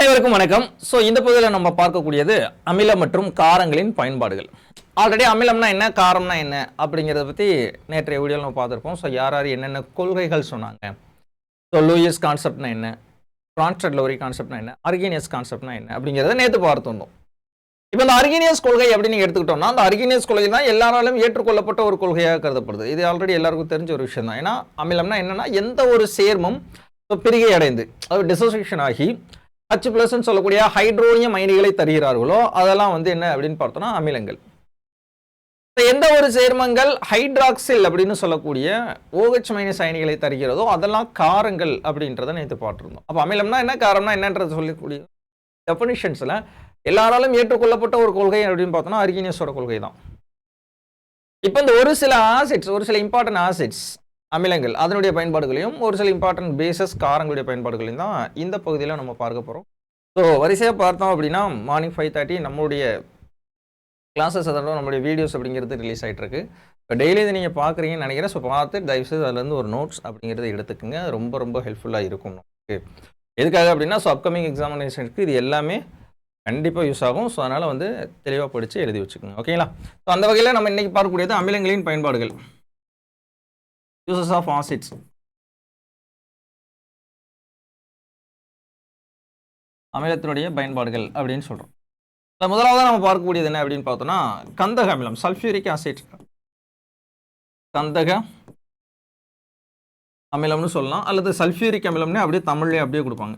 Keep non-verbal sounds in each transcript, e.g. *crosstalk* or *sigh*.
அனைவருக்கும் வணக்கம். ஸோ இந்த பகுதியில் நம்ம பார்க்கக்கூடியது அமிலம் மற்றும் காரங்களின் பயன்பாடுகள். ஆல்ரெடி அமிலம்னா என்ன காரம்னா என்ன அப்படிங்கிறத பற்றி நேற்றைய வீடியோவில் நம்ம பார்த்துருப்போம். ஸோ யார் யார் என்னென்ன கொள்கைகள் சொன்னாங்க? ஸோ லூயிஸ் கான்செப்ட்னா என்ன? கான்ஸ்டன்ட் லோரி கான்செப்ட்னா என்ன? அர்கீனியஸ் கான்செப்ட்னா என்ன? அப்படிங்கிறத நேற்று பார்த்துருந்தோம். இப்போ இந்த அர்கீனியஸ் கொள்கை அப்படின்னு எடுத்துக்கிட்டோம்னா அந்த அர்கீனியஸ் கொள்கை தான் எல்லாராலும் ஏற்றுக்கொள்ளப்பட்ட ஒரு கொள்கையாக கருதப்படுது. இது ஆல்ரெடி எல்லாருக்கும் தெரிஞ்ச ஒரு விஷயம் தான் ஏன்னா அமிலம்னா என்னன்னா எந்த ஒரு சேர்மம் இப்போ பிரிகை அடைந்து அது டிசோசியேஷன் ஆகி ஹச் பிளஸ்ன்னு சொல்லக்கூடிய ஹைட்ரோனியம் அயனிகளை தருகிறார்களோ அதெல்லாம் வந்து என்ன அப்படின்னு பார்த்தோம்னா அமிலங்கள். எந்த ஒரு சேர்மங்கள் ஹைட்ராக்சில் அப்படின்னு சொல்லக்கூடிய OH ஓஹெச் மைனஸ் அயனிகளை தருகிறதோ அதெல்லாம் காரங்கள் அப்படின்றத நேற்று பார்த்துருந்தோம். அப்போ அமிலம்னா என்ன காரம்னா என்னன்றது சொல்லக்கூடிய டெஃபனிஷன்ஸில் எல்லாராலும் ஏற்றுக்கொள்ளப்பட்ட ஒரு கொள்கை அப்படின்னு பார்த்தோம்னா அர்கீனியஸோட கொள்கை தான் இப்போ இந்த ஒரு சில ஆசிட்ஸ் ஒரு சில இம்பார்ட்டன்ட் ஆசிட்ஸ் அமிலங்கள் அதனுடைய பயன்பாடுகளையும் ஒரு சில இம்பார்ட்டன்ட் பேசஸ் காரங்களுடைய பயன்பாடுகளையும் தான் இந்த பகுதியில் நம்ம பார்க்க போகிறோம் ஸோ வரிசையாக பார்த்தோம் அப்படின்னா மார்னிங் ஃபைவ் தேர்ட்டி நம்மளுடைய கிளாஸஸ் அதோட நம்மளுடைய வீடியோஸ் அப்படிங்கிறது ரிலீஸ் ஆகிட்டு இப்போ டெய்லி இதை நீங்கள் பார்க்குறீங்கன்னு நினைக்கிறேன். ஸோ பார்த்து தயவுசெய்து அதுலேருந்து ஒரு நோட்ஸ் அப்படிங்கிறத எடுத்துக்கோங்க. ரொம்ப ரொம்ப ஹெல்ப்ஃபுல்லாக இருக்கும் நமக்கு. எதுக்காக அப்படின்னா ஸோ அப்கமிங் எக்ஸாமினேஷனுக்கு இது எல்லாமே கண்டிப்பாக யூஸ் ஆகும். ஸோ அதனால் வந்து தெளிவாக படித்து எழுதி வச்சுக்கோங்க. ஓகேங்களா ஸோ அந்த வகையில் நம்ம இன்றைக்கி பார்க்கக்கூடியது அமிலங்களின் பயன்பாடுகள். யூசஸ் ஆஃப் ஆசிட்ஸ் அமிலத்தினுடைய பயன்பாடுகள் அப்படின்னு சொல்கிறோம் முதலாவது நம்ம பார்க்கக்கூடியது என்ன அப்படின்னு பார்த்தோம்னா கந்தக அமிலம் சல்ஃபியூரிக் ஆசிட் கந்தக அமிலம்னு சொல்லலாம் அல்லது சல்ஃபியூரிக் அமிலம்னு அப்படியே தமிழ்லேயே அப்படியே கொடுப்பாங்க.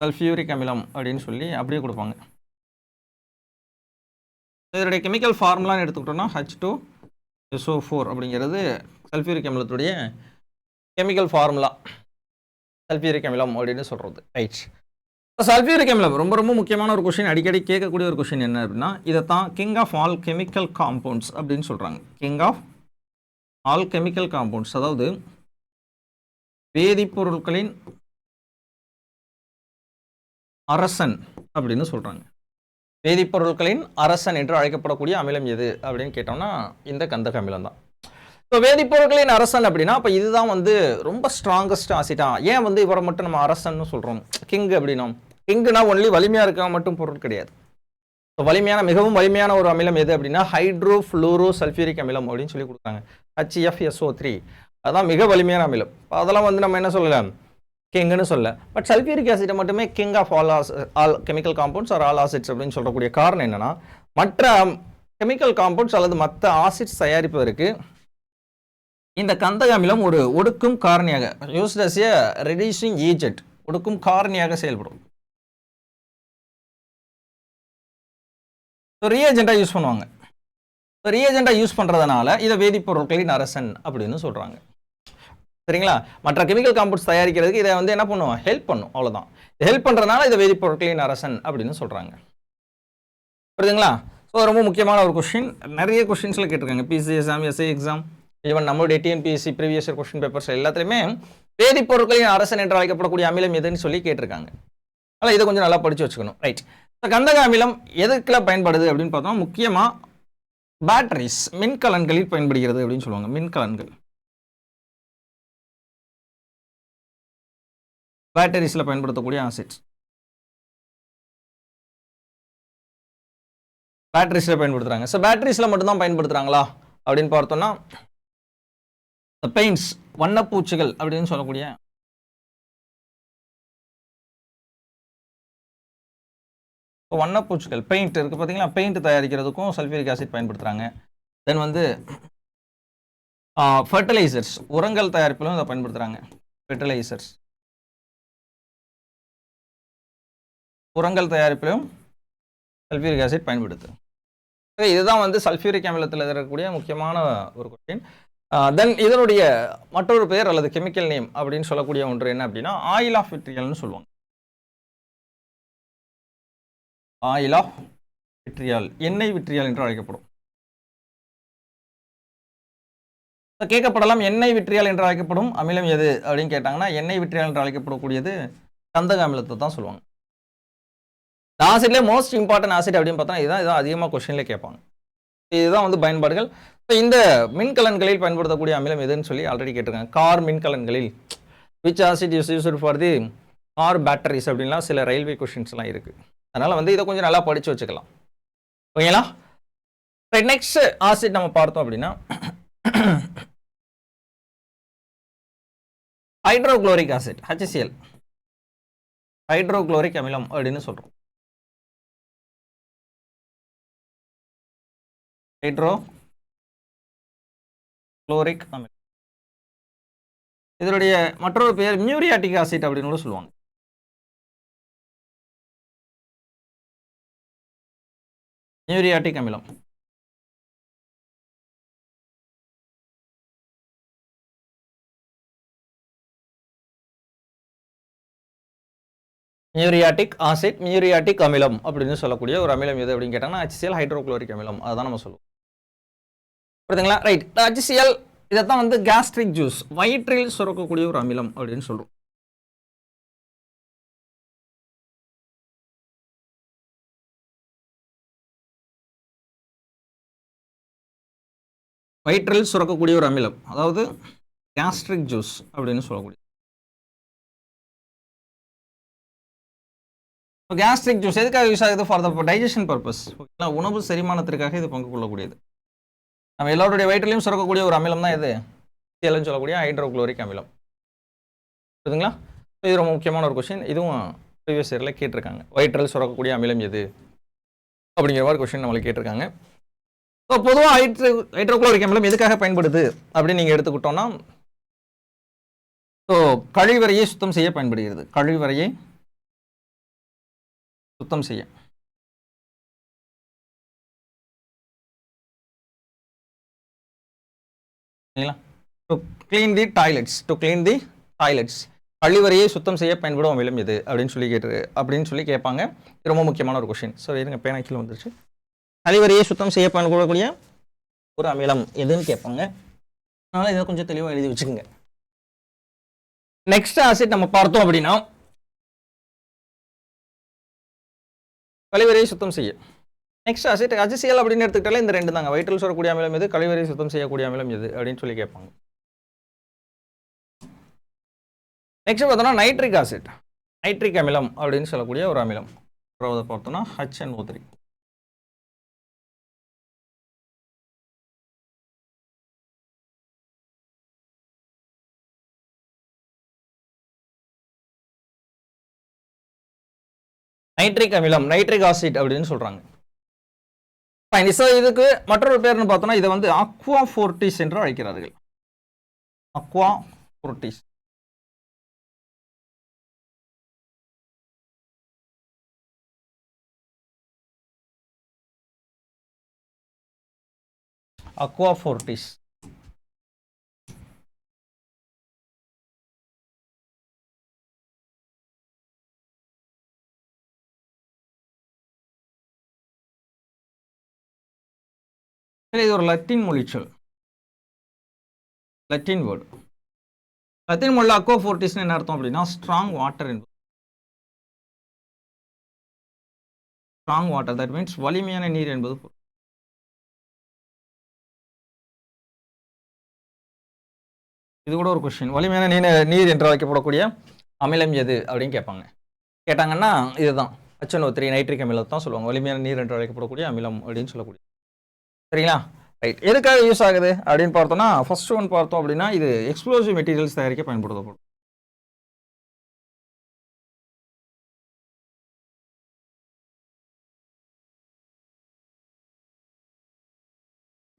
சல்ஃபியூரிக் அமிலம் அப்படின்னு சொல்லி அப்படியே கொடுப்பாங்க. இதனுடைய கெமிக்கல் ஃபார்முலான்னு எடுத்துக்கிட்டோம்னா H two S O four அப்படிங்கிறது சல்ஃபியூரிக் அமிலத்துடைய கெமிக்கல் ஃபார்முலா சல்ஃபியூரிக் அமிலம் அப்படின்னு சொல்கிறது ரைட் சல்ஃபியூரிக் அமிலம் ரொம்ப ரொம்ப முக்கியமான ஒரு கொஷின் அடிக்கடி கேட்கக்கூடிய ஒரு கொஷின் என்ன அப்படின்னா இதை தான் king of all chemical compounds அப்படின்னு சொல்கிறாங்க king of all chemical compounds அதாவது வேதிப்பொருட்களின் அரசன் அப்படின்னு சொல்கிறாங்க வேதிப்பொருட்களின் அரசன் என்று அழைக்கப்படக்கூடிய அமிலம் எது அப்படின்னு கேட்டோம்னா இந்த கந்தக அமிலம் தான். இப்போ வேதிப்பொருட்களின் அரசன் அப்படின்னா அப்போ இதுதான் வந்து ரொம்ப ஸ்ட்ராங்கஸ்ட் ஆசிட்டான் ஏன் வந்து இவரை மட்டும் நம்ம அரசன்னு சொல்கிறோம் கிங் அப்படின்னா கிங்குனா ஒன்லி வலிமையாக இருக்க மட்டும் பொருள் கிடையாது. ஸோ வலிமையான மிகவும் வலிமையான ஒரு அமிலம் எது அப்படின்னா ஹைட்ரோ ஃப்ளூரோ சல்ஃபியூரிக் அமிலம் அப்படின்னு சொல்லி கொடுத்தாங்க. ஹச்எஃப்எஸ்ஓ த்ரீ அதான் மிக வலிமையான அமிலம். அதெல்லாம் வந்து நம்ம என்ன சொல்லலாம்? கிங்னு சொல்ல. பட் சல்ஃபியூரிக் ஆசிட்டை மட்டுமே king of all as all chemical compounds are all acids அப்படின்னு சொல்லக்கூடிய காரணம் என்னென்னா மற்ற கெமிக்கல் காம்பவுண்ட்ஸ் அல்லது மற்ற ஆசிட்ஸ் தயாரிப்பதற்கு இந்த கந்தக அமிலம் ஒரு ஒடுக்கும் காரணியாக used as a reducing agent ஒடுக்கும் காரணியாக செயல்படும். ரீஏஜெண்டாக யூஸ் பண்ணுவாங்க. ரீஏஜெண்டாக யூஸ் பண்ணுறதுனால இதை வேதிப்பொருட்களின் அரசன் அப்படின்னு சொல்கிறாங்க சரிங்களா? மற்ற கெமிக்கல் காம்பவுண்ட்ஸ் தயாரிக்கிறதுக்கு இதை வந்து என்ன பண்ணுவோம் ஹெல்ப் பண்ணும். அவ்வளோதான் ஹெல்ப் பண்ணுறதுனால இதை வேதிப்பொருட்களின் அரசன் அப்படின்னு சொல்கிறாங்க புரியுதுங்களா? ஸோ ரொம்ப முக்கியமான ஒரு கொஷின் நிறைய கொஷின்ஸில் கேட்டிருக்காங்க. PC exam SI exam even நம்மளுடைய டிஎன்பிஎஸ்சி ப்ரீவியஸ் கொஷின் பேப்பர்ஸ் எல்லாத்துலேயுமே வேதிப்பொருட்களின் அரசன் என்று அழைக்கப்படக்கூடிய அமிலம் எதுன்னு சொல்லி கேட்டிருக்காங்க. அதனால் இதை கொஞ்சம் நல்லா படித்து வச்சுக்கணும். ரைட் ஸோ கந்தக அமிலம் எதுக்குலாம் பயன்படுது அப்படின்னு பார்த்தோம் முக்கியமாக பேட்டரிஸ் மின்கலன்களில் பயன்படுகிறது அப்படின்னு சொல்லுவாங்க. மின்கலன்கள். பேட்டரிஸில் பயன்படுத்தக்கூடிய ஆசிட்ஸ் பேட்டரிஸில் பயன்படுத்துகிறாங்க ஸோ பேட்டரிஸில் மட்டும்தான் பயன்படுத்துகிறாங்களா அப்படின்னு பார்த்தோம்னா பெயிண்ட்ஸ் வண்ணப்பூச்சிகள் அப்படின்னு சொல்லக்கூடிய வண்ணப்பூச்சிகள் பெயிண்ட் இருக்குது பார்த்தீங்களா பெயிண்ட் தயாரிக்கிறதுக்கும் சல்ஃபியூரிக் ஆசிட் பயன்படுத்துகிறாங்க தென் வந்து ஃபர்டிலைசர்ஸ் உரங்கள் தயாரிப்பிலும் அதை பயன்படுத்துகிறாங்க ஃபெர்டிலைசர்ஸ் உரங்கள் தயாரிப்பிலும் சல்ஃபியூரிக் ஆசிட் பயன்படுத்து இதுதான் வந்து சல்ஃபியூரிக் அமிலத்தில் இருக்கக்கூடிய முக்கியமான ஒரு கொஸ்டின் தென் இதனுடைய மற்றொரு பெயர் அல்லது கெமிக்கல் நேம் அப்படின்னு சொல்லக்கூடிய ஒன்று என்ன அப்படின்னா ஆயில் ஆஃப் விட்ரியல்னு சொல்லுவாங்க. ஆயில் ஆஃப் விட்ரியால் எண்ணெய் விட்ரியால் என்று அழைக்கப்படும். கேட்கப்படலாம் எண்ணெய் விட்ரியால் என்று அழைக்கப்படும் அமிலம் எது அப்படின்னு கேட்டாங்கன்னா எண்ணெய் விட்ரியால் என்று அழைக்கப்படக்கூடியது கந்தக அமிலத்தை தான் சொல்லுவாங்க. ஆசிட்லேயே மோஸ்ட் இம்பார்ட்டன்ட் ஆசிட் அப்படின்னு பார்த்தா இதுதான் இதான் அதிகமாக கொஸ்டின்லேயே கேட்பாங்க. இதுதான் வந்து பயன்பாடுகள். இப்போ இந்த மின்கலன்களில் பயன்படுத்தக்கூடிய அமிலம் எதுன்னு சொல்லி ஆல்ரெடி கேட்டிருக்காங்க. Car மின்கலன்களில் which acid use use for the car batteries அப்படின்லாம் சில ரயில்வே கொஷின்ஸ்லாம் இருக்குது அதனால் வந்து இதை கொஞ்சம் நல்லா படித்து வச்சுக்கலாம். ஓகேங்களா? ரைட் நெக்ஸ்ட் ஆசிட் நம்ம பார்த்தோம் அப்படின்னா ஹைட்ரோக்ளோரிக் ஆசிட் ஹச்சிசிஎல் ஹைட்ரோக்ளோரிக் அமிலம் அப்படின்னு சொல்கிறோம் ஹைட்ரோ குளோரிக் அமிலம். இதனுடைய மற்றொரு பெயர் மியூரியாட்டிக் ஆசிட் அப்படின்னு கூட சொல்லுவாங்க. மியூரியாட்டிக் அமிலம். மியூரியாட்டிக் ஆசிட் மியூரியாட்டிக் அமிலம் அப்படின்னு சொல்லக்கூடிய ஒரு அமிலம் எது அப்படின்னு கேட்டாங்கன்னா HCl ஹைட்ரோகுளோரிக் அமிலம். அதுதான் நம்ம சொல்லுவோம். புரியுதுங்களா? ரைட் இதை தான் வந்து கேஸ்ட்ரிக் ஜூஸ் வயிற்றில் சுரக்கக்கூடிய ஒரு அமிலம் அப்படின்னு சொல்றோம். வயிற்றில் சுரக்கக்கூடிய ஒரு அமிலம் அதாவது கேஸ்ட்ரிக் ஜூஸ் அப்படின்னு சொல்லக்கூடிய கேஸ்ட்ரிக் ஜூஸ் எதுக்காக யூஸ் ஆகுது? ஃபார் த டைஜஷன் பர்பஸ் உணவு செரிமானத்திற்காக இது பங்கு கொள்ளக்கூடியது. நம்ம எல்லாருடைய வயிற்றுலையும் சுரக்கக்கூடிய ஒரு அமிலம் தான் இது. சிஎல்னு சொல்லக்கூடிய ஹைட்ரோக்ளோரிக் அமிலம். புரியுதுங்களா? இது ரொம்ப முக்கியமான ஒரு கொஷின் இதுவும் ப்ரீவியஸ் இயரில் கேட்டிருக்காங்க. வயிற்றில் சுரக்கக்கூடிய அமிலம் எது? அப்படிங்கிற மாதிரி கொஷின் நம்மளுக்கு கேட்டிருக்காங்க. ஸோ பொதுவாக ஹைட்ரோ ஹைட்ரோக்ளோரிக் அமிலம் எதுக்காக பயன்படுது? அப்படின்னு நீங்கள் எடுத்துக்கிட்டோம்னா ஸோ கழிவறையை சுத்தம் செய்ய பயன்படுகிறது. கழிவறையை சுத்தம் செய்ய. சரிங்களா? To clean the toilets to clean the toilets கழிவறையை சுத்தம் செய்ய பயன்படும் அமிலம் எது? அப்படின்னு சொல்லி கேட்டு அப்படின்னு சொல்லி கேட்பாங்க. இது ரொம்ப முக்கியமான ஒரு கொஷின் ஸோ இருங்க பேனா கீழே வந்துருச்சு. கழிவறையை சுத்தம் செய்ய பயன்படக்கூடிய ஒரு அமிலம் எதுன்னு கேட்பாங்க. அதனால் இதை கொஞ்சம் தெளிவாக எழுதி வச்சுக்கோங்க. நெக்ஸ்ட் ஆசிட் நம்ம பார்த்தோம் அப்படின்னா கழிவறையை சுத்தம் செய்ய. நெக்ஸ்ட் அசிட் அஜிசியல் அப்படின்னு எடுத்துக்கிட்டாலே இந்த ரெண்டு தாங்க. வயிற்றில் சொல்லக்கூடிய அமிலம் எது கழிவறை சுத்தம் செய்யக்கூடிய அமிலம் எது அப்படின்னு சொல்லி கேட்பாங்க. நெக்ஸ்ட் பார்த்தோம்னா நைட்ரிக் ஆசிட் நைட்ரிக் அமிலம் அப்படின்னு சொல்லக்கூடிய ஒரு அமிலம். அப்புறம் பார்த்தோம்னா H N O three nitric அமிலம் நைட்ரிக் ஆசிட் அப்படின்னு சொல்றாங்க. ஃபைன் ஸோ இதுக்கு மற்றொரு பேர்னு பார்த்தோம்னா இதை வந்து அக்வா ஃபோர்டிஸ் என்று அழைக்கிறார்கள். அக்வா ஃபோர்டிஸ் அக்வா ஃபோர்டிஸ் இது ஒரு லத்தீன் மொழிச்சொல் லத்தீன் வேர்டு லத்தீன் மொழியில் அக்கோ ஃபோர்டிஸ்னு என்ன அர்த்தம் அப்படின்னா ஸ்ட்ராங் வாட்டர் என்பது. ஸ்ட்ராங் வாட்டர் தட் மீன்ஸ் வலிமையான நீர் என்பது இது கூட ஒரு கொஸ்டின் வலிமையான நீர் நீர் என்று அழைக்கப்படக்கூடிய அமிலம் எது அப்படின்னு கேட்பாங்க. கேட்டாங்கன்னா இதுதான். ஹச்என்ஓ த்ரீ நைட்ரிக் அமிலம் தான் சொல்லுவாங்க. வலிமையான நீர் என்று அழைக்கப்படக்கூடிய அமிலம் அப்படின்னு சொல்லக்கூடிய சரிங்களா? ரைட் எதுக்காக யூஸ் ஆகுது அப்படின்னு பார்த்தோம்னா ஃபர்ஸ்ட் ஒன் பார்த்தோம் அப்படின்னா இது எக்ஸ்ப்ளோசிவ் மெட்டீரியல்ஸ் தயாரிக்க பயன்படுத்தப்படும்.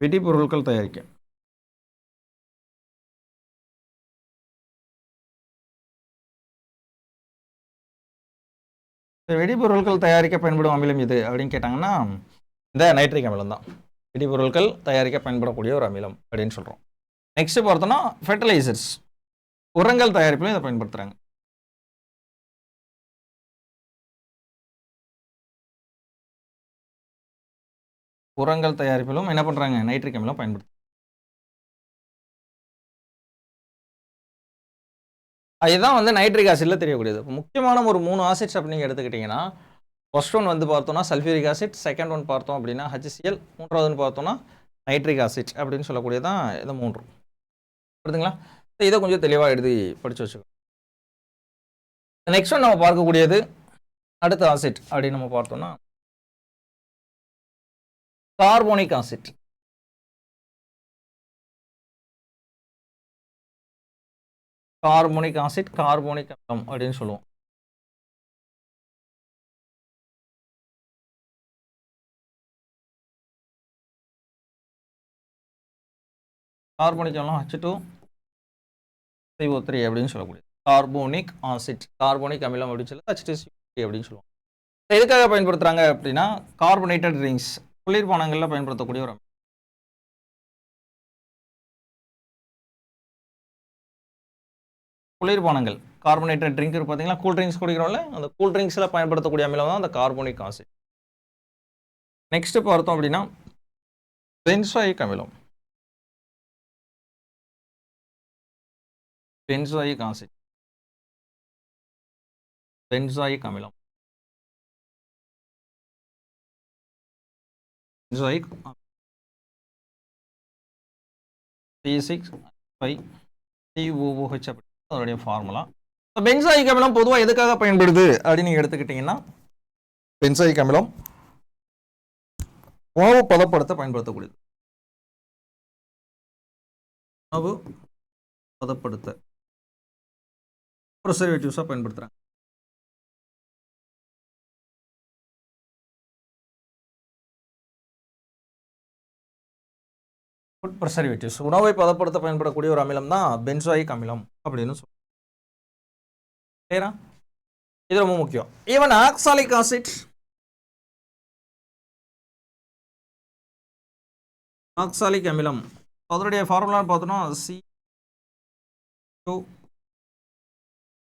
வெடிப்பொருட்கள் தயாரிக்க. வெடிப்பொருட்கள் தயாரிக்க பயன்படும் அமிலம் இது அப்படின்னு கேட்டாங்கன்னா இந்த நைட்ரிக் அமிலம் தான். வெடிபொருட்கள் தயாரிக்க பயன்படக்கூடிய ஒரு அமிலம் அப்படின்னு சொல்கிறோம் நெக்ஸ்ட் பார்த்தோம்னா ஃபெர்டிலைசர்ஸ் உரங்கள் தயாரிப்பிலும் இதை பயன்படுத்துகிறாங்க உரங்கள் தயாரிப்பிலும் என்ன பண்ணுறாங்க நைட்ரிக் அமிலம் பயன்படுத்து. அதுதான் வந்து நைட்ரிக் ஆசிட்ல தெரியக்கூடியது. முக்கியமான ஒரு மூணு ஆசிட்ஸ் அப்படின்னு எடுத்துக்கிட்டிங்கன்னா ஃபர்ஸ்ட் ஒன் வந்து பார்த்தோம்னா சல்ஃபியூரிக் ஆசிட் செகண்ட் ஒன் பார்த்தோம் அப்படின்னா ஹச்சிசிஎல் மூன்றாவதுன்னு பார்த்தோம்னா நைட்ரிக் ஆசிட் அப்படின்னு சொல்லக்கூடியதான் இது மூன்று புரியுதுங்களா இதை கொஞ்சம் தெளிவாக எழுதி படித்து வச்சுக்கோங்க நெக்ஸ்ட் ஒன் நம்ம பார்க்கக்கூடியது அடுத்த ஆசிட் அப்படின்னு நம்ம பார்த்தோம்னா carbonic acid carbonic acid carbonic அமிலம் அப்படின்னு சொல்லுவோம். கார்போனிக் அமிலம் ஹச் டூ சிஓ த்ரீ அப்படின்னு சொல்லக்கூடிய கார்போனிக் ஆசிட் கார்போனிக் அமிலம் அப்படின்னு சொல்லி ஹச் டூ அப்படின்னு சொல்லுவோம் எதுக்காக பயன்படுத்துறாங்க அப்படின்னா கார்பனேட்டட் ட்ரிங்க்ஸ் குளிர்பானங்களில் பயன்படுத்தக்கூடிய ஒரு குளிர்பானங்கள். கார்பனேட்டட் ட்ரிங்க் பார்த்தீங்கன்னா கூல் ட்ரிங்க்ஸ் குடிக்கிறோம்ல அந்த கூல் ட்ரிங்க்ஸில் பயன்படுத்தக்கூடிய அமிலம் தான் அந்த கார்போனிக் ஆசிட் நெக்ஸ்ட் பார்த்தோம் அப்படின்னா பென்சாயிக் அமிலம். பென்சாயிக் ஆசிட் பென்சாயிக் அமிலம் benzoic C six five C O O H அப்படி அதனுடைய ஃபார்முலா பென்சாயிக் அமிலம் பொதுவாக எதுக்காக பயன்படுது அப்படின்னு நீங்கள் எடுத்துக்கிட்டிங்கன்னா பென்சாயிக் அமிலம் உணவு பதப்படுத்த பயன்படுத்தக்கூடியது. உணவு பதப்படுத்த. ப்ரிசர்வேட்டிவ்ஸாக பயன்படுத்துகிறாங்க ஃபுட் ப்ரிசர்வேட்டிவ்ஸ் உணவை பதப்படுத்த பயன்படக்கூடிய ஒரு அமிலம் தான் பென்சாயிக் அமிலம் அப்படின்னு சொல்லுவோம் சரியா இது ரொம்ப முக்கியம். ஈவன் ஆக்சாலிக் ஆசிட் ஆக்சாலிக் அமிலம். அதனுடைய ஃபார்முலான்னு பார்த்தோன்னா சி டூ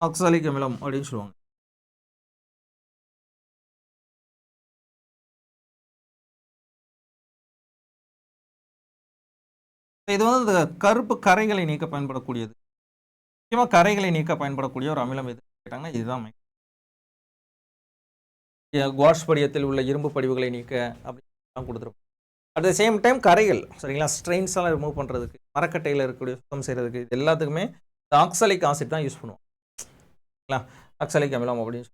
ஆக்சாலிக் அமிலம் அப்படின்னு சொல்லுவாங்க. இது வந்து இந்த கருப்பு கரைகளை நீக்க பயன்படக்கூடியது. முக்கியமாக கரைகளை நீக்க பயன்படக்கூடிய ஒரு அமிலம் எது? கேட்டாங்கன்னா இதுதான் குவாஷ் படியத்தில் உள்ள இரும்பு படிவுகளை நீக்க அப்படின்னு கொடுத்துருப்போம் அட் த சேம் டைம் கரைகள் சரிங்களா? ஸ்ட்ரெயின்ஸ் எல்லாம் ரிமூவ் பண்ணுறதுக்கு மரக்கட்டையில் இருக்கக்கூடிய சுத்தம் செய்கிறதுக்கு இது எல்லாத்துக்குமே இந்த ஆக்சலிக் ஆசிட் தான் யூஸ் பண்ணுவோம். சரிங்களா அமிலம் அப்படின்னு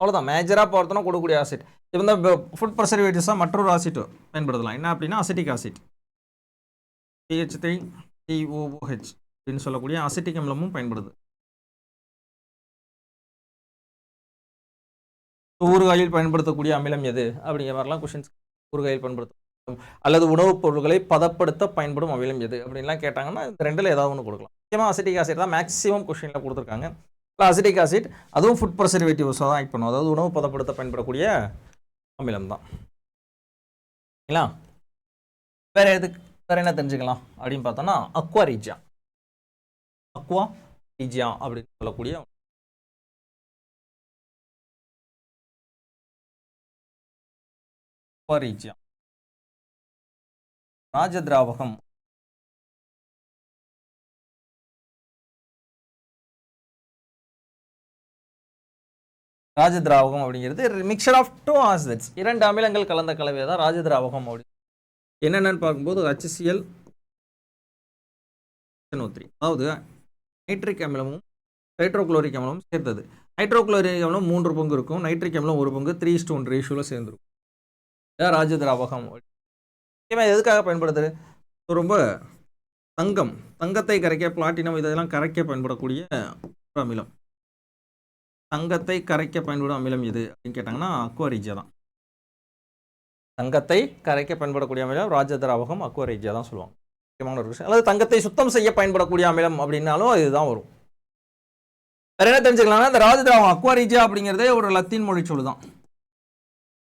அவ்வளோதான் மேஜராக பார்த்தோன்னா கொடுக்கக்கூடிய ஆசிட் இப்போ இந்த ஃபுட் ப்ரெசர்வேட்டிவ்ஸாக மற்றொரு ஆசிட் பயன்படுத்தலாம். என்ன அப்படின்னா acetic acid P H three D O O H அப்படின்னு சொல்லக்கூடிய அசிட்டிக் அமிலமும் பயன்படுது. ஊறுகாயில் பயன்படுத்தக்கூடிய அமிலம் எது? அப்படிங்கிற மாதிரிலாம் கொஷின்ஸ் ஊறுகாயில் பயன்படுத்தும் அல்லது உணவுப் பொருட்களை பதப்படுத்த பயன்படும் அமிலம் எது? அப்படின்லாம் கேட்டாங்கன்னா இந்த ரெண்டில் ஏதாவது ஒன்று கொடுக்கலாம். முக்கியமாக அசிட்டிக் ஆசிட் தான் மேக்ஸிமம் கொஷினில் கொடுத்துருக்காங்க. அசிட்டிக் ஆசிட் அதுவும் ஃபுட் ப்ரெசர்வேட்டிவ்ஸாக தான் ஆக்ட் பண்ணும். அதாவது உணவு பதப்படுத்த பயன்படக்கூடிய அமிலம் தான். சரிங்களா வேறு எதுக்கு வேறு என்ன தெரிஞ்சுக்கலாம் அப்படின்னு பார்த்தோன்னா அக்வா ரீஜியா அக்வா ரீஜியா அப்படின்னு சொல்லக்கூடிய அக்வா ரீஜியா ராஜதிராவகம் ராஜ திராவகம் அப்படிங்கிறது மிக்சர் ஆஃப் டூ ஆசிட்ஸ் இரண்டு அமிலங்கள் கலந்த கலவை தான் ராஜ திராவகம் அப்படி என்னென்னு பார்க்கும்போது H C C L three அதாவது நைட்ரிக் அமிலமும் ஹைட்ரோகுளோரிக் அமிலமும் சேர்த்தது ஹைட்ரோகுளோரிக் அமிலம் மூன்று பங்கு இருக்கும். நைட்ரிக் அமிலம் ஒரு பங்கு த்ரீ ஸ்டோன் ரேஷியோவில் சேர்ந்துருக்கும். இதான் ராஜதிராவகம் முக்கியமாக எதுக்காக பயன்படுத்துது ரொம்ப தங்கம் தங்கத்தை கரைக்க பிளாட்டினம் இதெல்லாம் கரைக்க பயன்படக்கூடிய ஒரு அமிலம். தங்கத்தை கரைக்க பயன்படும் அமிலம் எது அப்படின்னு கேட்டாங்கன்னா அக்வாரிஜியா தான். தங்கத்தை கரைக்க பயன்படக்கூடிய அமிலம் ராஜதிராவகம் அக்வாரிஜியா தான் சொல்லுவாங்க. முக்கியமான ஒரு விஷயம். அல்லது தங்கத்தை சுத்தம் செய்ய பயன்படக்கூடிய அமிலம் அப்படின்னாலும் இதுதான் வரும். வேற என்ன தெரிஞ்சுக்கலாம்னா இந்த ராஜதிராவகம் அக்வாரிஜியா அப்படிங்கிறதே ஒரு லத்தீன் மொழி சொல்லு தான்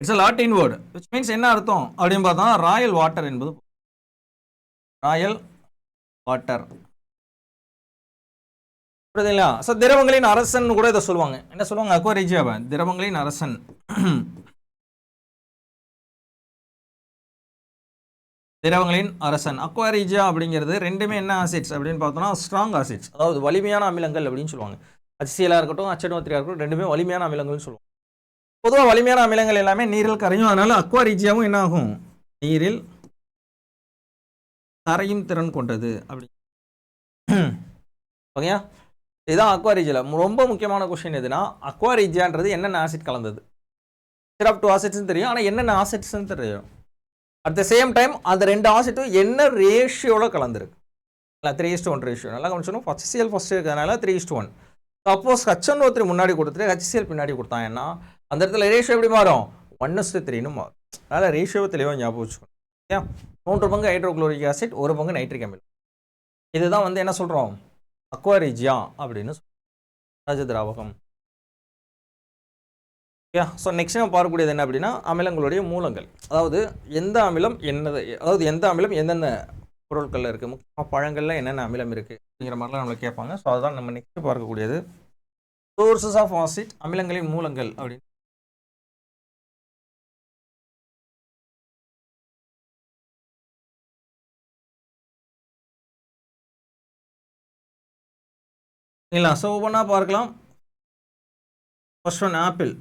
it's a Latin word which means என்ன அர்த்தம்? அப்படின்னு பார்த்தா ராயல் வாட்டர் என்பது ராயல் வாட்டர். புரியுதுங்களா? ஸோ திரவங்களின் அரசன் கூட இதை சொல்லுவாங்க. என்ன சொல்லுவாங்க? அக்வாரிஜியாவை திரவங்களின் அரசன். திரவங்களின் அரசன். அக்வாரிஜியா அப்படிங்கிறது ரெண்டுமே என்ன ஆசிட்ஸ் அப்படின்னு பார்த்தோம்னா ஸ்ட்ராங் ஆசிட்ஸ் அதாவது வலிமையான அமிலங்கள் அப்படின்னு சொல்லுவாங்க. HCl-ஆ இருக்கட்டும் ஹெச்என்ஓ இருக்கட்டும் ரெண்டுமே வலிமையான அமிலங்கள்னு சொல்லுவாங்க. பொதுவாக வலிமையான அமிலங்கள் எல்லாமே நீரில் கரையும். அதனால அக்வாரிஜியாவும் என்ன ஆகும்? நீரில் கரையும் திறன் கொண்டது அப்படி *clears throat* ஓகேயா? இதுதான் அக்வாரிஜில். ரொம்ப முக்கியமான கொஷின் எதுனா அக்வாரிஜியான்றது என்னென்ன ஆசிட் கலந்தது? சிரப் டூ ஆசிட்ஸ்னு தெரியும். ஆனால் என்னென்ன ஆசிட்ஸ்னு தெரியும்? அட் த சேம் டைம் அந்த ரெண்டு ஆசிட்டும் என்ன ரேஷியோவில் கலந்துருக்கு? இல்லை த்ரீ இஸ்ட் ஒன் ரேஷியோ நல்லா கவனிச்சோம் ஃபஸ்ட் சிஎல் ஃபஸ்ட் இருக்கிறதுனால three is to one suppose H N O three முன்னாடி கொடுத்துட்டு ஹச்சிஎல் பின்னாடி கொடுத்தாங்கன்னா அந்த இடத்துல ரேஷியோ எப்படி மாறும்? ஒன் இஸ்ட் த்ரீன்னு மாறும். அதனால் ரேஷியோவை தெளிவாக ஞாபகம் வச்சுக்கணும். ஓகே மூன்று பங்கு ஹைட்ரோக்ளோரிக் ஆசிட் ஒரு பங்கு நைட்ரிக் அமிலம் இதுதான் வந்து என்ன சொல்கிறோம் அக்வாரிஜியா அப்படின்னு ராஜ திராவகம் ஓகே ஸோ நெக்ஸ்ட் நம்ம பார்க்கக்கூடியது என்ன அப்படின்னா அமிலங்களுடைய மூலங்கள். அதாவது எந்த அமிலம் என்னது அதாவது எந்த அமிலம் எந்தெந்த பொருட்களில் இருக்குது முக்கியமாக பழங்களில் என்னென்ன அமிலம் இருக்குது அப்படிங்கிற மாதிரிலாம் நம்மளை கேட்பாங்க. ஸோ அதுதான் நம்ம நெக்ஸ்ட் பார்க்கக்கூடியது. சோர்சஸ் ஆஃப் ஆசிட் அமிலங்களின் மூலங்கள் அப்படின்னு இல்லை ஸோ ஒவ்வொன்றா பார்க்கலாம். ஃபர்ஸ்ட் ஒன் ஆப்பிள்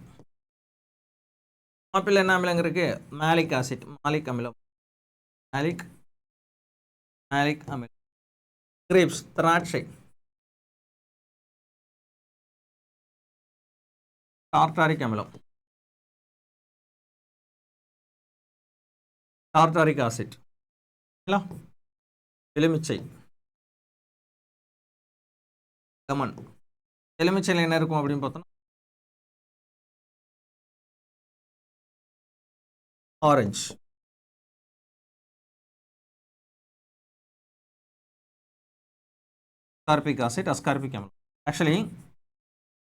ஆப்பிள் என்ன அமிலங்க இருக்கு? மேலிக் ஆசிட் மாலிக் அமிலம். மேலிக் மேலிக் அமிலம். கிரேப்ஸ் திராட்சை. டார்டாரிக் அமிலம். டார்டாரிக் ஆசிட் எலுமிச்சை. லெமன் எலுமிச்சையில் என்ன இருக்கும் அப்படின்னு பார்த்தோம்னா ஆரஞ்சு ஸ்கார்பிக் ஆசிட் அஸ்கார்பிக் அமிலம் ஆக்சுவலி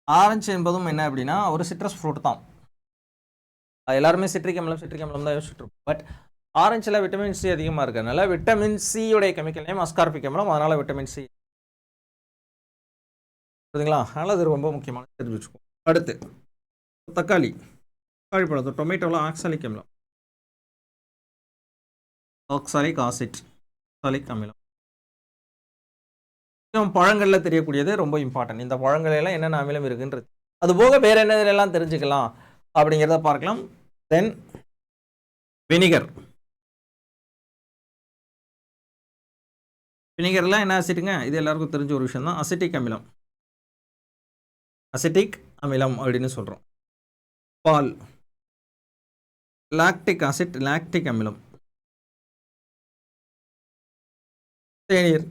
ஆரஞ்சு என்பதும் என்ன அப்படின்னா ஒரு சிட்ரஸ் ஃப்ரூட் தான். எல்லாருமே சிட்ரிக் அமிலம் சிட்ரிக் அமிலம் தான் யோசிச்சுட்டு பட் ஆரஞ்சில் விட்டமின் சி அதிகமாக இருக்கிறதுனால விட்டமின் சியோடைய கெமிக்கல் நேம் அஸ்கார்பிக் அமிலம் அதனால் விட்டமின் சி புரியுதுங்களா அதனால் அது ரொம்ப முக்கியமான தெரிஞ்சு வச்சுக்கோம் அடுத்து தக்காளி தக்காளி பழம் டொமேட்டோவில் ஆக்சாலிக் அமிலம். ஆக்சாலிக் ஆசிட் ஆக்சாலிக் அமிலம். பழங்களில் தெரியக்கூடியது ரொம்ப இம்பார்ட்டன்ட் இந்த பழங்கள் எல்லாம் என்னென்ன அமிலம் இருக்குன்றது. அது போக வேறு என்னதெல்லாம் தெரிஞ்சுக்கலாம் அப்படிங்கிறத பார்க்கலாம். தென் வினிகர் வினிகர்லாம் என்ன ஆசிட்டுங்க இது எல்லாருக்கும் தெரிஞ்ச ஒரு விஷயம் தான் அசிட்டிக் அமிலம். அசிட்டிக் அமிலம் அப்படின்னு சொல்கிறோம் பால். லாக்டிக் அசிட் லாக்டிக் அமிலம். தேநீர்.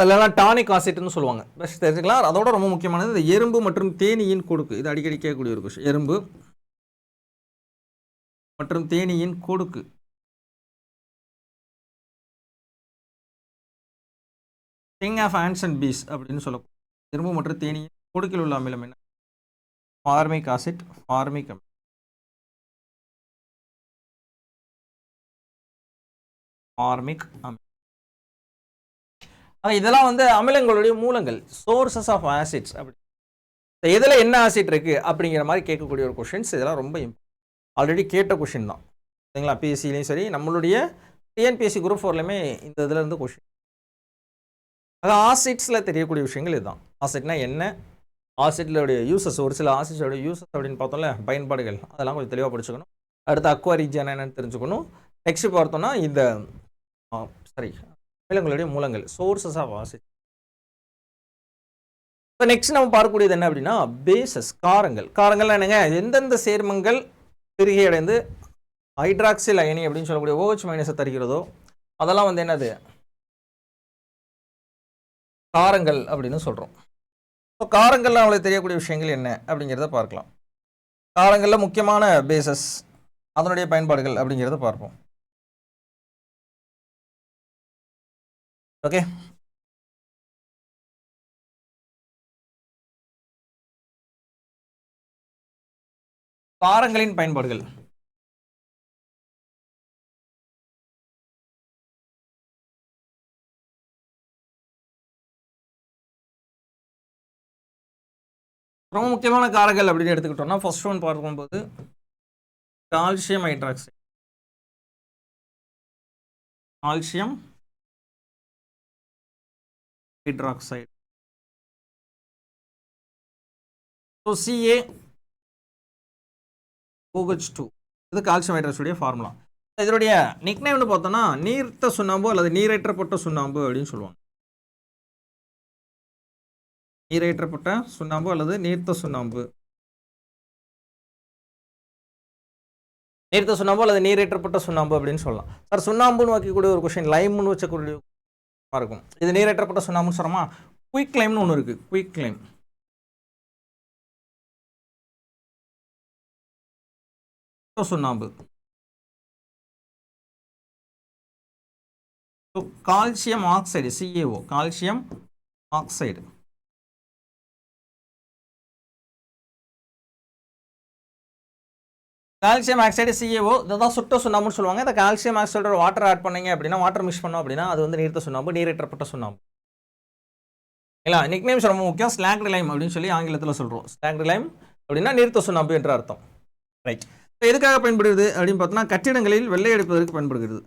அதெல்லாம் டானிக் ஆசிட்னு சொல்லுவாங்க. பெஸ்ட் தெரிஞ்சுக்கலாம் அதோட ரொம்ப முக்கியமானது இந்த எறும்பு மற்றும் தேனியின் கொடுக்கு. இது அடிக்கடி கேட்கக்கூடிய ஒரு விஷயம் எறும்பு மற்றும் தேனியின் கொடுக்கு. King of ants and bees அப்படின்னு சொல்ல இரும்பு மற்றும் தேனீ கொடுக்கில் உள்ள அமிலம் என்ன? ஃபார்மிக் ஆசிட் ஃபார்மிக் அமிலம் ஃபார்மிக் அமிலம் ஆனால் இதெல்லாம் வந்து அமிலங்களுடைய மூலங்கள் சோர்சஸ் ஆஃப் ஆசிட்ஸ் அப்படி. இதில் என்ன ஆசிட் இருக்குது அப்படிங்கிற மாதிரி கேட்கக்கூடிய ஒரு கொஷின்ஸ் இதெல்லாம் ரொம்ப ஆல்ரெடி கேட்ட கொஷின் தான். சரிங்களா? பிஎஸ்சிலையும் சரி நம்மளுடைய டிஎன்பிஎஸ்சி குரூப் ஃபோர்லையுமே இந்த இதில் இருந்து கொஷின் அது ஆசிட்ஸில் தெரியக்கூடிய விஷயங்கள் இதுதான். ஆசிட்னா என்ன? ஆசிட்லோடைய யூசஸ் ஒரு சில ஆசிட்ஸோட யூசஸ் அப்படின்னு பார்த்தோம்ல பயன்பாடுகள் அதெல்லாம் கொஞ்சம் தெளிவாக படிச்சுக்கணும். அடுத்து அக்வாரிஜியான என்னன்னு தெரிஞ்சுக்கணும். நெக்ஸ்ட் பார்த்தோம்னா இந்த சாரி அமிலங்களுடைய மூலங்கள் சோர்சஸ் ஆஃப் ஆசிட் இப்போ நெக்ஸ்ட் நம்ம பார்க்கக்கூடியது என்ன அப்படின்னா பேசஸ் காரங்கள். காரங்கள்லாம் என்னங்க? எந்தெந்த சேர்மங்கள் பெருகி அடைந்து ஹைட்ராக்சில் அயனி அப்படின்னு சொல்லக்கூடிய OH ஓஹெச் மைனஸை தருகிறதோ அதெல்லாம் வந்து என்னது? காரங்கள் அப்படின்னு சொல்கிறோம் ஸோ காரங்கள்லாம் அவங்களுக்கு தெரியக்கூடிய விஷயங்கள் என்ன அப்படிங்கிறத பார்க்கலாம். காரங்களில் முக்கியமான பேசஸ் அதனுடைய பயன்பாடுகள் அப்படிங்கிறத பார்ப்போம். ஓகே காரங்களின் பயன்பாடுகள். ரொம்ப முக்கியமான காரங்கள் அப்படின்னு எடுத்துக்கிட்டோம்னா ஃபர்ஸ்ட் ஒன் பார்க்கும்போது calcium hydroxide calcium hydroxide so C A O H two இது கால்சியம் ஹைட்ராக்சைடுடைய ஃபார்முலா இதனுடைய நிக்னேம்னு பார்த்தோம்னா நீர்த்த சுண்ணாம்பு அல்லது நீரேற்றப்பட்ட சுண்ணாம்பு அப்படின்னு சொல்லுவாங்க. நீரேற்றப்பட்ட சுண்ணாம்பு அல்லது நீர்த்த சுண்ணாம்பு. நீர்த்த சுண்ணாம்பு அல்லது நீரேற்றப்பட்ட சுண்ணாம்பு அப்படின்னு சொல்லலாம். சார் சுண்ணாம்புன்னு வைக்கக்கூடிய ஒரு கொஷின் லைம்னு வச்சக்கூடிய இருக்கும். இது நீரேற்றப்பட்ட சுண்ணாம்புன்னு சொல்கிறோமா குயிக் கிளைம்னு ஒன்று இருக்குது குயிக் கிளைம் சுண்ணாம்பு. Calcium oxide C A O calcium oxide calcium oxide C A O இதுதான் சுட்ட சுண்ணாம்புன்னு சொல்லுவாங்க. இந்த கால்சியம் ஆக்சைடோட வாட்டர் ஆட் பண்ணீங்க அப்படின்னா வாட்டர் மிக்ஸ் பண்ணோம் அப்படின்னா அது வந்து நீர்த்த சுண்ணாம்பு நீரேற்றப்பட்ட சுண்ணாம்பு. இல்லை நிக்நேம்ஸ் ரொம்ப முக்கியம். ஸ்லாக்டு லைம் அப்படின்னு சொல்லி ஆங்கிலத்தில் சொல்கிறோம் ஸ்லாக்டு லைம் அப்படின்னா நீர்த்த சுண்ணாம்பு என்ற அர்த்தம். ரைட் இப்போ எதுக்காக பயன்படுகிறது அப்படின்னு பார்த்தோன்னா கட்டிடங்களில் வெள்ளை அடிப்பதற்கு பயன்படுகிறது.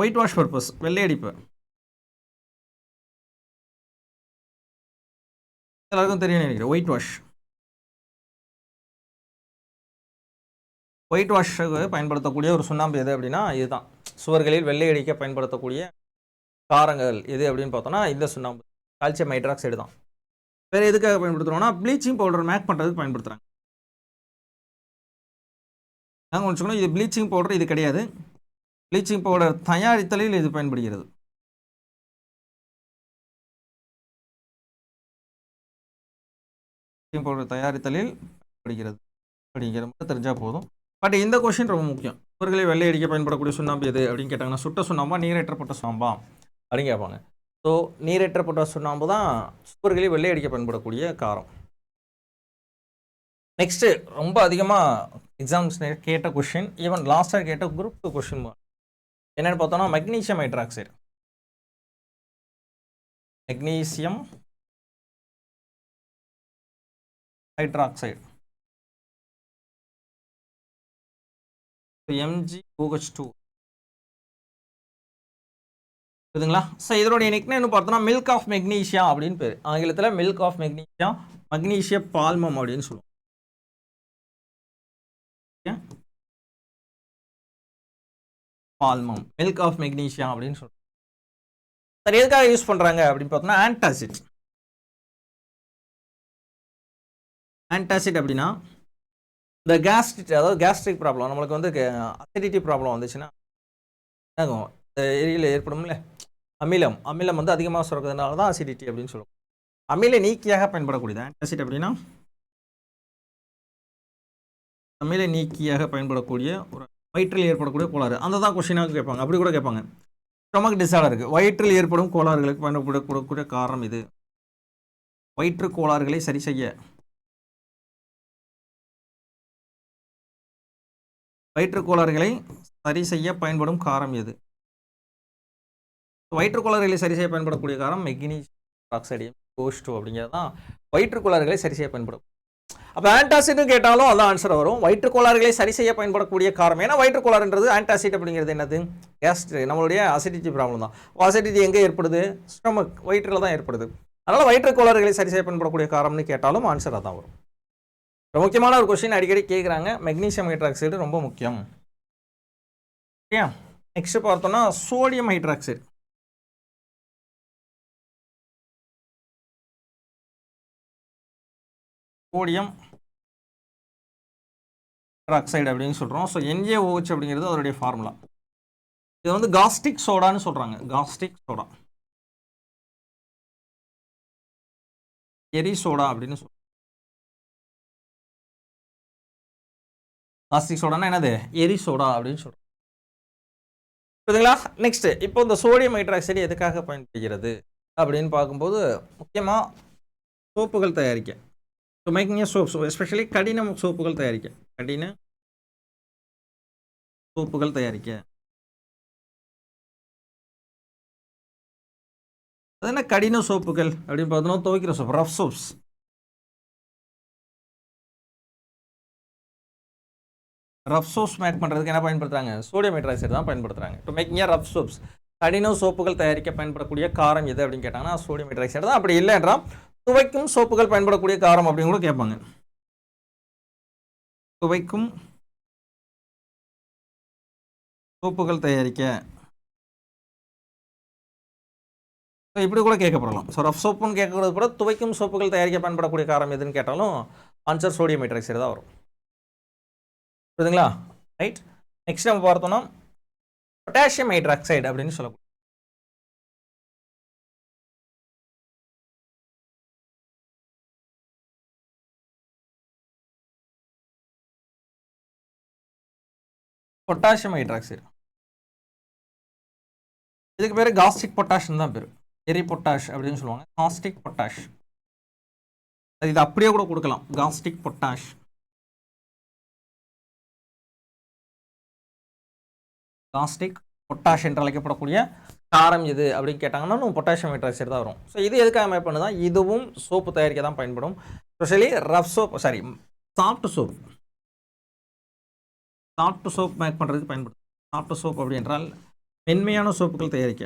ஒயிட் வாஷ் பர்பஸ் வெள்ளை அடிப்பு. எல்லாருக்கும் தெரியும் நினைக்கிறேன். ஒயிட் வாஷ் ஒயிட் வாஷுக்கு பயன்படுத்தக்கூடிய ஒரு சுண்ணாம்பு எது அப்படின்னா இதுதான். சுவர்களில் வெள்ளை அடிக்க பயன்படுத்தக்கூடிய காரங்கள் எது அப்படின்னு பார்த்தோன்னா இந்த சுண்ணாம்பு. கால்சியம் ஹைட்ராக்சைடு தான். வேறு எதுக்காக பயன்படுத்துகிறோம்னா ப்ளீச்சிங் பவுடர் மேக் பண்ணுறதுக்கு பயன்படுத்துகிறாங்க நாங்கள் வச்சுக்கணும் இது ப்ளீச்சிங் பவுடர் இது கிடையாது. ப்ளீச்சிங் பவுடர் தயாரித்தலில் இது பயன்படுகிறது. ஐஸ்கிரீம் பவுடர் தயாரித்தலில் பயன்படுகிறது. அப்படிங்கிற மாதிரி தெரிஞ்சால் போதும். பட் இந்த கொஷின் ரொம்ப முக்கியம். இவர்களை வெள்ளை அடிக்க பயன்படக்கூடிய சுண்ணாம்பு எது அப்படின்னு கேட்டாங்கன்னா சுட்ட சுண்ணாம்பா நீரேற்றப்பட்ட சுண்ணாம்பா அப்படின்னு கேட்பாங்க. ஸோ நீரேற்றப்பட்ட சுண்ணாம்பு தான் சுவர்களை வெள்ளை அடிக்க பயன்படக்கூடிய காரம். நெக்ஸ்ட்டு ரொம்ப அதிகமாக எக்ஸாம்ஸ் கேட்ட கொஷின் ஈவன் லாஸ்ட்டாக கேட்ட குரூப் டூ கொஷின் என்னென்னு பார்த்தோம்னா magnesium hydroxide magnesium hydroxide Mg OH two புரியுதுங்களா? ஸோ இதனுடைய நிக்னேம் பார்த்தோம்னா மில்க் ஆஃப் மெக்னீஷியா அப்படின்னு பேர். ஆங்கிலத்தில் மில்க் ஆஃப் மெக்னீஷியா மக்னீஷிய பால்மம் அப்படின்னு சொல்லுவோம். பால்மம் மில்க் ஆஃப் மெக்னீஷியா அப்படின்னு சொல்லுவோம். சரி எதுக்காக யூஸ் பண்ணுறாங்க அப்படின்னு பார்த்தோம்னா ஆன்டாசிட் ஆன்டாசிட் அப்படின்னா இந்த கேஸ்ட்ரிக் அதாவது கேஸ்ட்ரிக் ப்ராப்ளம் நம்மளுக்கு வந்து அசிடிட்டி ப்ராப்ளம் வந்துச்சுன்னா ஆகும் இந்த எரியில் ஏற்படும்ல? அமிலம் அமிலம் வந்து அதிகமாக சுரக்கிறதுனால தான் அசிடிட்டி அப்படின்னு சொல்லுவோம். அமில நீக்கியாக பயன்படக்கூடியது. ஆன்டாசிட் அப்படின்னா அமில நீக்கியாக பயன்படக்கூடிய ஒரு வயிற்றில் ஏற்படக்கூடிய கோளாறு. அந்த தான் கொஷினாக கேட்பாங்க. அப்படி கூட கேட்பாங்க. ஸ்டொமக் டிசார்டருக்கு வயிற்றில் ஏற்படும் கோளாறுகளுக்கு பயன்படக்கூடிய காரணம் இது. வயிற்று கோளாறுகளை சரி செய்ய வயிற்றுக்கோளாறுகளை சரி செய்ய பயன்படும் காரம் எது? வயிற்றுக்கோளாறுகளை சரி செய்ய பயன்படக்கூடிய காரம் மெக்னீஸ் ஆக்சைடியம் கோஸ்டோ அப்படிங்கிறது தான் வயிற்றுக்கோளாறுகளை சரி செய்ய பயன்படும். அப்போ ஆன்டாசிட்னு கேட்டாலும் அதான் ஆன்சர் வரும். வயிற்று கோளாறுகளை சரி செய்ய பயன்படக்கூடிய காரம். ஏன்னா வயிற்றுக்கோளாறுன்றது ஆன்டாசிட் அப்படிங்கிறது என்னது? கேஸ்ட்ரிக் நம்மளுடைய அசிடிட்டி ப்ராப்ளம் தான். அசிடிட்டி எங்கே ஏற்படுது? ஸ்டமக் வயிற்றில் தான் ஏற்படுது. அதனால் வயிற்றுக்கோளாறுகளை சரி செய்ய பயன்படக்கூடிய காரம்னு கேட்டாலும் ஆன்சராக தான் வரும். ரொம்ப முக்கியமான ஒரு கொஸ்டின் அடிக்கடி கேட்குறாங்க மெக்னீசியம் ஹைட்ராக்சைடு ரொம்ப முக்கியம். ஓகே நெக்ஸ்ட் பார்த்தோம்னா சோடியம் ஹைட்ராக்சைடு சோடியம் ஹைட்ராக்சைடு அப்படின்னு சொல்கிறோம் ஸோ என்ஜேஓஹெச் அப்படிங்கிறது அதோடைய ஃபார்முலா இது வந்து காஸ்டிக் சோடான்னு சொல்கிறாங்க காஸ்டிக் சோடா எரி சோடா அப்படின்னு சொல்கிறோம் காஸ்டிக் சோடானா என்னது? எரி சோடா அப்படின்னு சொல்கிறோம் புரியுதுங்களா? நெக்ஸ்ட் இப்போ இந்த சோடியம் ஹைட்ராக்சைடு எதுக்காக பயன்படுகிறது? அப்படின்னு பார்க்கும்போது முக்கியமாக சோப்புகள் தயாரிக்க. ஸோ மேக்கிங் சோப்ஸ் எஸ்பெஷலி கடின சோப்புகள் தயாரிக்க. கடின சோப்புகள் தயாரிக்க. அது என்ன கடின சோப்புகள் அப்படின்னு பார்த்தோம்னா துவைக்கிற soap rough soaps rough soaps make பண்ணுறதுக்கு என்ன பயன்படுத்துகிறாங்க சோடியம் ஹைட்ராக்சைடு தான் பயன்படுத்துகிறாங்க டு மேக்கிங் ரஃப் சோப்ஸ் கடின சோப்புகள் தயாரிக்க பயன்படக்கூடிய காரம் எது அப்படின்னு கேட்டாங்கன்னா சோடியம் ஹைட்ராக்சைடு தான். அப்படி இல்லை என்றால் துவைக்கும் சோப்புகள் பயன்படக்கூடிய காரம் அப்படின்னு கூட கேட்பாங்க. துவைக்கும் சோப்புகள் தயாரிக்க. இப்படி கூட கேட்கப்படலாம் ஸோ ரஃப் சோப்புன்னு கேட்கறது கூட துவைக்கும் சோப்புகள் தயாரிக்க பயன்படக்கூடிய காரம் எதுன்னு கேட்டாலும் ஆன்சர் சோடியம் ஹைட்ராக்சைடு தான் வரும். புரியுதுங்களா? ரைட் நெக்ஸ்ட் நம்ம பார்த்தோம்னா பொட்டாசியம் ஹைட்ராக்சைடு அப்படின்னு சொல்லக்கூடிய பொட்டாசியம் ஹைட்ராக்சைடு இதுக்கு பேர் காஸ்டிக் பொட்டாஷ்னு தான் பேர். எரி பொட்டாஷ் அப்படின்னு சொல்லுவாங்க. காஸ்டிக் பொட்டாஷ் இது அப்படியே கூட கொடுக்கலாம். காஸ்டிக் பொட்டாஷ் காஸ்டிக் பொட்டாஷ் என்று அழைக்கப்படக்கூடிய காரம் எது அப்படின்னு கேட்டாங்கன்னா நம்ம பொட்டாசியம் ஹைட்ராக்சைடு தான் வரும். ஸோ இது எதுக்காக மேப் பண்ணுதான் இதுவும் சோப்பு தயாரிக்க தான் பயன்படும். Specially rough soap sorry soft soap soft soap make பண்ணுறதுக்கு பயன்படும். சாஃப்ட் சோப் அப்படி என்றால் மென்மையான சோப்புகள் தயாரிக்க.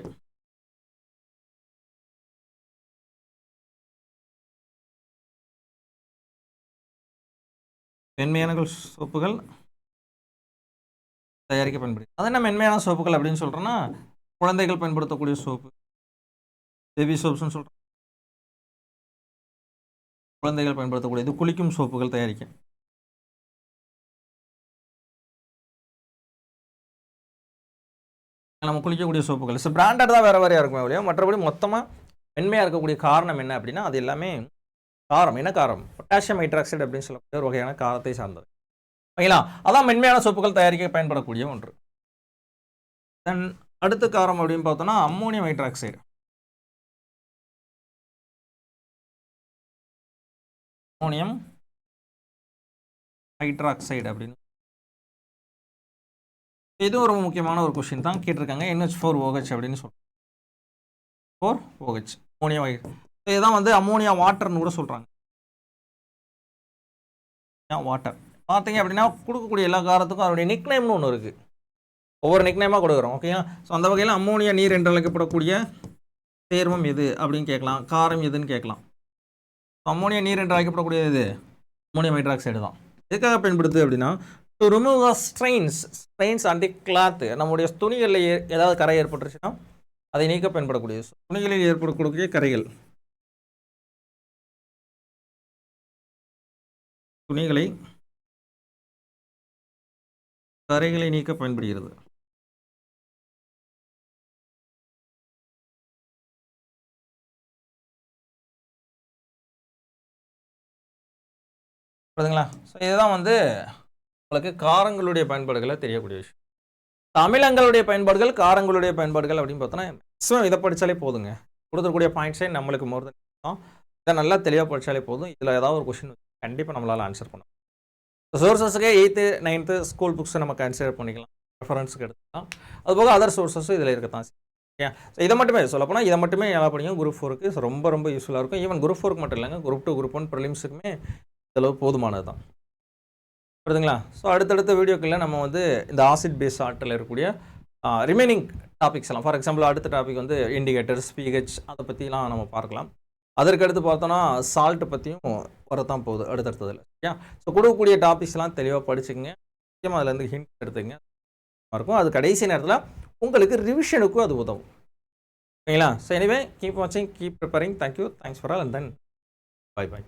மென்மையான சோப்புகள் தயாரிக்க பயன்படுது. அது என்ன மென்மையான சோப்புகள் அப்படின்னு சொல்கிறோன்னா குழந்தைகள் பயன்படுத்தக்கூடிய சோப்பு பேபி சோப்ஸ்னு சொல்கிறோம் குழந்தைகள் பயன்படுத்தக்கூடியது குளிக்கும் சோப்புகள் தயாரிக்க. நம்ம குளிக்கக்கூடிய சோப்புகள். ஸோ பிராண்டட் தான் வேறு வேறையாக இருக்குமே இல்லையா மற்றபடி மொத்தமாக மென்மையாக இருக்கக்கூடிய காரணம் என்ன அப்படின்னா அது எல்லாமே காரம். என்ன காரம்? பொட்டாசியம் ஹைட்ராக்சைடு அப்படின்னு சொல்லக்கூடிய ஒரு வகையான காரத்தை சார்ந்தது. ஓகேங்களா? அதான் மென்மையான சோப்புகள் தயாரிக்க பயன்படக்கூடிய ஒன்று. தென் அடுத்த காரம் அப்படின்னு பார்த்தோம்னா அம்மோனியம் ஹைட்ராக்சைடு. அம்மோனியம் ஹைட்ராக்சைடு அப்படின்னு. இது ஒரு முக்கியமான ஒரு கொஷின் தான். கேட்டிருக்காங்க என்ஹெச் ஃபோர் ஓஹெச் அப்படின்னு சொல்கிறாங்க ஃபோர் ஓஹெச் அம்மோனியா இதுதான் வந்து அம்மோனியா வாட்டர்னு கூட சொல்கிறாங்க வாட்டர் பார்த்தீங்க அப்படின்னா கொடுக்கக்கூடிய எல்லா காரத்துக்கும் அதனுடைய நிக்நேம்னு ஒன்று இருக்குது ஒவ்வொரு நிக்நேமாக கொடுக்குறோம் ஓகேயா ஸோ அந்த வகையில் அம்மோனியா நீர் என்று அழைக்கப்படக்கூடிய சேர்மம் எது அப்படின்னு கேட்கலாம். காரம் எதுன்னு கேட்கலாம். அம்மோனியா நீர் என்று அழைக்கப்படக்கூடிய இது அம்மோனியம் ஹைட்ராக்சைடு தான். எதுக்காக பயன்படுது அப்படின்னா to remove the strains strains and cloth நம்முடைய துணிகளில் ஏ- ஏதாவது கரை ஏற்பட்டுருச்சுன்னா அதை நீக்க பயன்படக்கூடியது. துணிகளில் ஏற்படக்கூடிய கரைகள். துணிகளை கரைகளை நீக்க பயன்படுகிறது. புரியுதுங்களா ஸோ இதுதான் வந்து உங்களுக்கு காரங்களுடைய பயன்பாடுகளை தெரியக்கூடிய விஷயம். தமிழங்களுடைய பயன்பாடுகள் காரங்களுடைய பயன்பாடுகள் அப்படின்னு பார்த்தோன்னா மேக்ஸிமம் இதை படித்தாலே போதுங்க. கொடுத்துருக்கூடிய பாயிண்ட்ஸே நம்மளுக்கு மோர் தான் இதை நல்லா தெளிவாக படித்தாலே போதும். இதில் ஏதாவது ஒரு கொஷின் கண்டிப்பாக நம்மளால் ஆன்சர் பண்ணும் சோர்சஸுக்கு எயித்து நைன்த்து ஸ்கூல் புக்ஸை நம்ம கன்சிடர் பண்ணிக்கலாம். ரெஃபரன்ஸுக்கு எடுத்துக்கலாம். அதுபோக அதர் சோர்சஸும் இதில் இருக்கத்தான் ஓகே இதை மட்டுமே சொல்லப்போனால் இதை மட்டுமே நல்லா படிக்கும் குரூப் ஃபோருக்கு ரொம்ப ரொம்ப யூஸ்ஃபுல்லாக இருக்கும். ஈவன் குரூப் ஃபோருக்கு மட்டும் இல்லைங்க. குரூப் டூ குரூப் ஒன் ப்ரிலிம்ஸுக்குமே இதளவு போதுமானது தான். புரியுதுங்களா? ஸோ அடுத்தடுத்த வீடியோக்களில் நம்ம வந்து இந்த ஆசிட் பேஸ் ஆர்ட்டில் இருக்கக்கூடிய ரிமைனிங் டாபிக்ஸ் எல்லாம் ஃபார் எக்ஸாம்பிள் அடுத்த டாபிக் வந்து இண்டிகேட்டர்ஸ் பிஹெச் அதை பற்றிலாம் நம்ம பார்க்கலாம். அதற்கு அடுத்து பார்த்தோன்னா சால்ட்டை பற்றியும் வரத்தான் போகுது அடுத்தடுத்ததில். ஓகே ஸோ கொடுக்கக்கூடிய டாபிக்ஸ்லாம் தெளிவாக படிச்சுக்கங்க. முக்கியமாக அதுலேருந்து ஹிண்ட் எடுத்துங்க இருக்கும். அது கடைசி நேரத்தில் உங்களுக்கு ரிவிஷனுக்கும் அது உதவும். ஓகேங்களா ஸோ எனிவே கீப் வாட்சிங் keep preparing thank you thanks for all and then bye bye